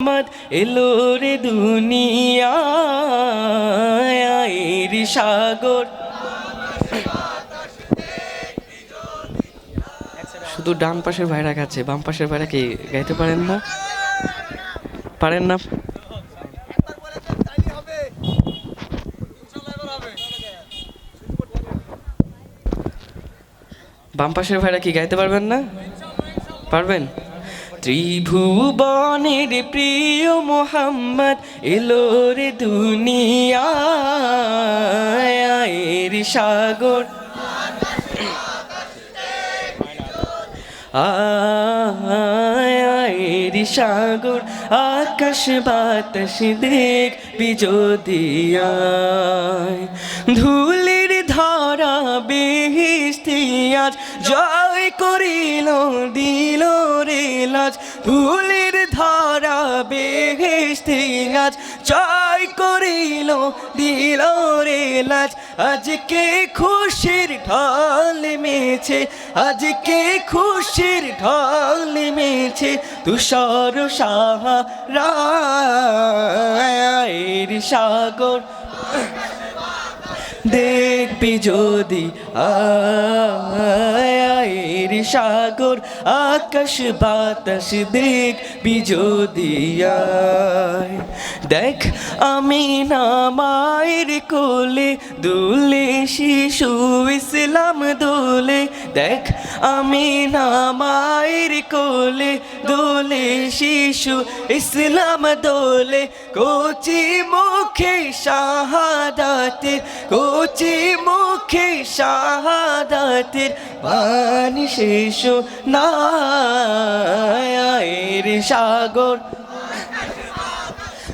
মোহাম্মদ এলো রে দুনিয়ায় সাগর। শুধু ডান পাশের ভাইরা গাচ্ছে, বাম পাশের ভাইরা কি গাইতে পারেন না? পারেন না? বাম পাশের ভাইরা কি গাইতে পারবেন না? পারবেন? ত্রিভুবনের প্রিয় মোহাম্মদ এলো রে দুনিয়ায় সাগর। আয়ের সাগর আকাশ বাতাস দেখ বিজোদিয়ায়। বেহিস্তি আজ জয় করিল, দিল রে লাজ। ধুলির ধরা বেহিস্তি আজ জয় করিল, দিল রে লাজ। আজকে খুশির ঢল মেছে আজকে খুশির ঢল মেছে তুষার সাহারায়ের সাগর। দেখবি যদি আয়ের সাগর, আকাশ বাতাস দেখবি যদি। দেখ, আমি না মায়ের কোলে দুলে শিশু ইসলাম দোলে দেখ, আমি না মায়ের কোলে দোলে শিশু ইসলাম দোলে কোচি মুখে শাহাদাতের কোচি মুখে শাহাদাতের বাণী শেষ না সাগর।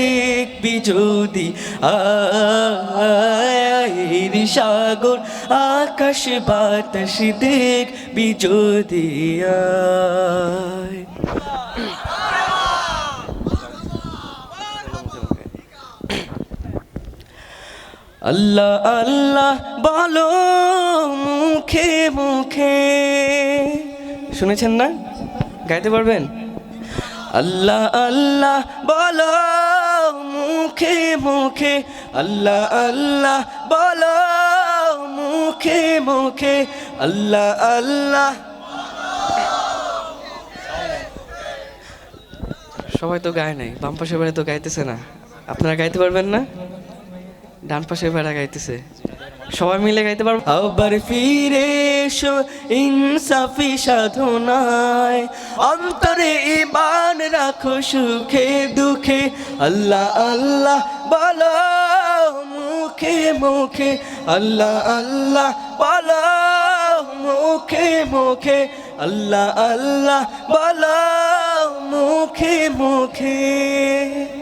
দেখবি যদি আয়ের সাগর, আকাশ বাতাস দেখবি যদি আল্লাহ আল্লাহ বলো মুখে মুখে। শুনেছেন না? গাইতে পারবেন? আল্লাহ আল্লাহ বলো মুখে মুখে, আল্লাহ আল্লাহ, বলো মুখে মুখে, আল্লাহ আল্লাহ। সবাই তো গায় নাই, বাম পাশের বেড়ে তো গাইতেছে না। আপনারা গাইতে পারবেন না? ডান পাশে বেড়া গাইতেছে। সবাই মিলে গাইতে পারব? আবার ফিরে এসো, ইনসাফি সাধনায়। অন্তরে ইমান রাখো, সুখে, দুঃখে। আল্লাহ আল্লাহ, বলো মুখে মুখে। আল্লাহ আল্লাহ, বলো মুখে মুখে। আল্লাহ আল্লাহ, বলো মুখে মুখে।